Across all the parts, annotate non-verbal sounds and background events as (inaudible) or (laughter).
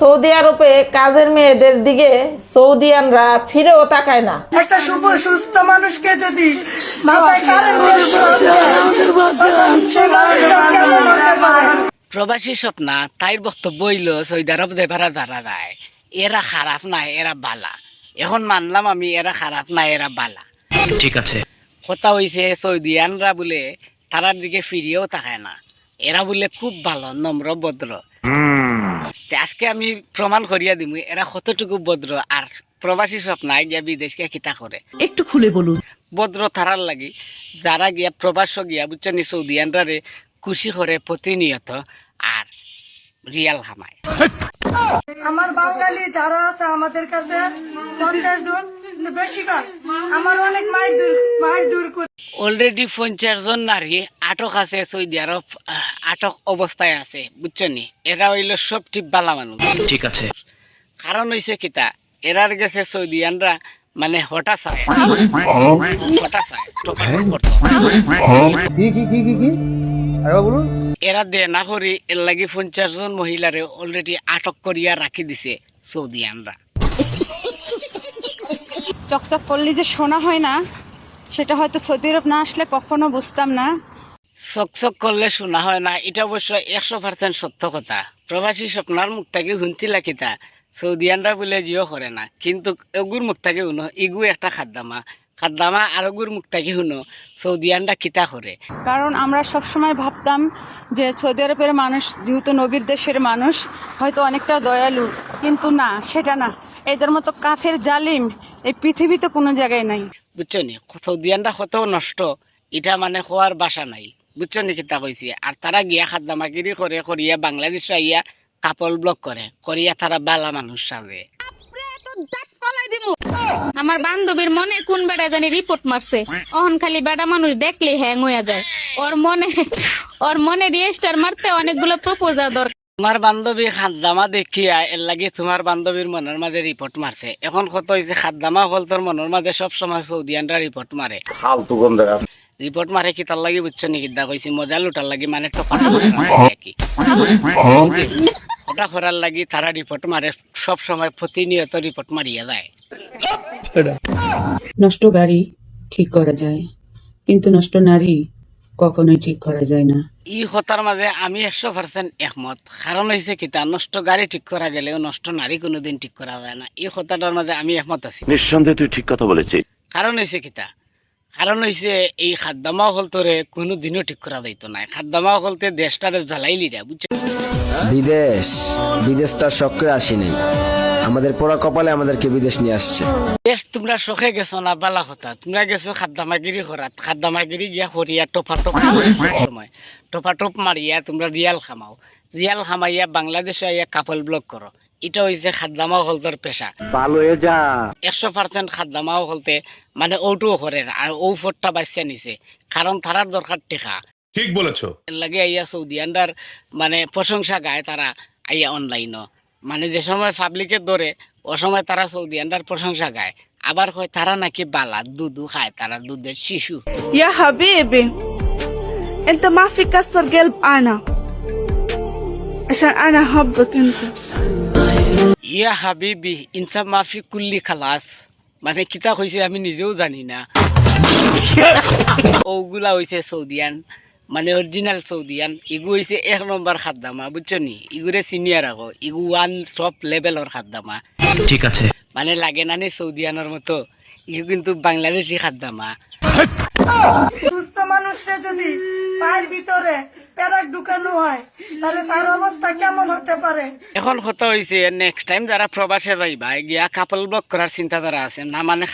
Saudi আরবে কাজের মেয়েদের দিকে সৌদিয়ানরা ফিরেও তাকায় না। একটা শুভ সুস্থ মানুষকে যদি? প্রবাসী স্বপ্না তাইর বক্তব্য হইল সৌদি আরব দেভারা যারা যায় এরা খারাপ না এরা বালা। এখন মানলাম আমি এরা খারাপ না এরা বালা। ঠিক আছে। কথা হইছে সৌদিয়ানরা বলে তারার দিকে ফিরিয়েও তাকায় না। এরা বলে খুব ভালো নম্র ভদ্র আজকে আমি প্রমাণ করিয়া দিমু এরা কতটুকু ভদ্র আর প্রবাসী স্বপ্নায় গিয়া বিদেশকে কিতা করে। একটু খুলে বলুন। ভদ্র থারার লাগি যারা গিয়া প্রবাস গিয়া বুঝছেন সৌদিয়ানরারে খুশি করে প্রতিনিয়ত আর রিয়াল খামায় আমার বাঙালি যারা আছে আমাদের কাছে পঞ্চাশ জন বেশি কাজ আমার অনেক মাইর দূর মাইর দূর অলরেডি পঞ্চাশ জন নারী আটক আছে সৌদি আরব আটক অবস্থায় আছে বুঝছনি এরা হইল সব ঠিক বালা মানুষ। ঠিক আছে। কারণ হইছে কিতা? এরার গেছে সৌদিয়ানরা মানে হঠাৎ চায় হঠাৎ চায় এরা দে না করি এর লাগি পঞ্চাশ জন মহিলারে অলরেডি আটক করিয়া রাখি দিছে সৌদিয়ানরা চকচক করলে যে শোনা হয় না সেটা হয়তো সৌদি আরব না আসলে কখনো বুঝতাম না। চকচক করলে শোনা হয় না এটা অবশ্য একশো পার্সেন্ট সত্য কথা। প্রবাসী স্বপ্নার মুখ থেকে শুনছিলা কিতা সৌদিয়ানরা বলে জিও করে না। কিন্তু এগুর মুখ থেকে শুনো ইগু একটা খাদ্দামা। খাদ্দামা আর ওগুর মুখ থেকে শুনো সৌদিয়ানরা কিতা করে? কারণ আমরা সবসময় ভাবতাম যে সৌদি আরবের মানুষ যেহেতু নবীর দেশের মানুষ হয়তো অনেকটা দয়ালু। কিন্তু না সেটা না। এদের মতো কাফের জালিম এই পৃথিবীতে কোনো জায়গায় নাই। বুঝছ নি সৌদিয়ানরা কত নষ্ট। এটা মানে হওয়ার বাসা নাই। বুঝছ নি কিতা কইছি আর তারা গিয়া খাদ্দামাগিরি করে করিয়া বাংলাদেশ আইয়া কাপল ব্লক করে করিয়া তারা বালা মানুষ সাজে। আমার বান্ধবীর মনে কোন বেড়া জানি রিপোর্ট মারছে অহন খালি বেড়া মানুষ দেখলে হ্যাং হয়ে যায়। ওর মনে ওর মনে রেজিস্টার মারতে অনেকগুলো প্রপোজাল দরকার তোমার বান্ধবী খাদ্দামা দেখিয়া এর লাগে তোমার বান্ধবীর মনের মাঝে রিপোর্ট মারছে এখন কত হয়েছে খাদ্দামা হল তোর মনের মাঝে সব সময় সৌদিয়ানরা রিপোর্ট মারে রিপোর্ট মারে কি তার লাগি বুঝছ নাকি? দা কইছি মজা লুটার লাগি মানে কি? ওটা করার লাগি তারা রিপোর্ট মারে সব সময় প্রতিনিয়ত রিপোর্ট মারিয়া যায়। নষ্ট গাড়ি ঠিক করা যায় কিন্তু নষ্ট নারী কখনোই ঠিক করা যায় না। ই কথার মাঝে আমি একশো পার্সেন্ট একমত। কারণ হয়েছে কিতা নষ্ট গাড়ি ঠিক করা গেলেও নষ্ট নারী কোনোদিন ঠিক করা যায় না। এই কথাটার মাঝে আমি একমত আছি। নিঃসন্দেহে তুই ঠিক কথা বলেছিস কারণ হয়েছে কিতা কারণ হয়েছে এই খাদ্দামা হলতরে কোনো দিনও ঠিক করা যাইতো না খাদ্দামা হলতে দেশটারে জ্বালাইলি রা বুঝছ বিদেশ বিদেশ তার শখে আসেনি। আমাদের পোড়া কপালে আমাদেরকে বিদেশ নিয়ে আসছে। দেশ তোমরা শখে গেছো না বালা কথা। তোমরা গেছো খাদ্দামাগিরি করাত খাদ্দামাগিরি গিয়া করিয়া টোপা টোপ সময়। টোপা টোপ মারিয়া তোমরা রিয়াল খামাও। রিয়াল খামাইয়া বাংলাদেশে আইয়া কাপল ব্লক করো। এটা হয়েছে খাদ্দামা হলতর পেশা। ভালো হয়ে যা। একশো পার্সেন্ট খাদ্দামাও হলতে মানে ওটুও করে আর ও ফোরটা বাচ্চা নিছে। কারণ তারার দরকার টেকা। ঠিক বলেছ। লাগে আইয়া সৌদিয়ানরার মানে প্রশংসা গায় তারা আইয়া অনলাইনও মানে যে সময় পাবলিকের ধরে ও সময় তারা সৌদিয়ানরার প্রশংসা গায় আবার কয় তারা নাকি বালা দুধু খায় তারা দুধের শিশু يا حبيبي انت ما في كسر قلب انا عشان انا احبك انت ইয়া হাবিবি ইনসা মাফি কুল্লি খালাস মানে কিতা কইছে আমি নিজেও জানি না (laughs) ওগুলা হইছে সৌদিয়ান মানে অরিজিনাল সৌদিয়ান ইগু হয়েছে এক নম্বর খাদ্দামা বুঝছ নি ইগুরে সিনিয়র আগো ইগু ওয়ান টপ লেভেলর খাদ্দামা। ঠিক আছে। মানে লাগে না নি সৌদিয়ানের মতো? ইগু কিন্তু বাংলাদেশি খাদ্দামা। সুস্থ মানুষরা যদি পায়ের ভিতরে প্যারাক ঢুকানো হয় তাহলে তার অবস্থা কেমন হতে পারে? এখন কথা হয়েছে নেক্সট টাইম যারা প্রবাসে যাইবা গিয়া কাপল ব্লক করার চিন্তাধারা আছে। না মানে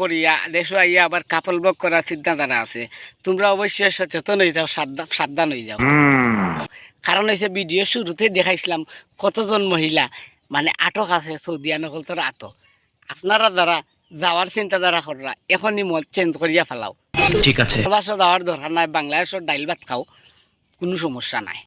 করিয়া দেশে আইয়া আবার কাপল ব্লক করার চিন্তাধারা আছে। তোমরা অবশ্যই সচেতন হয়ে যাও সাবধান হয়ে যাও। কারণ হয়েছে ভিডিও শুরুতে দেখাইছিলাম কতজন মহিলা মানে আটক আছে সৌদি আনকলতর আটক। আপনারা যারা যাওয়ার চিন্তাধারা করা এখনই মত চেঞ্জ করিয়া ফেলাও। ঠিক আছে। প্রবাসে যাওয়ার দরকার নাই বাংলাদেশের ডাইল ভাত খাও। কোনো সমস্যা নাই।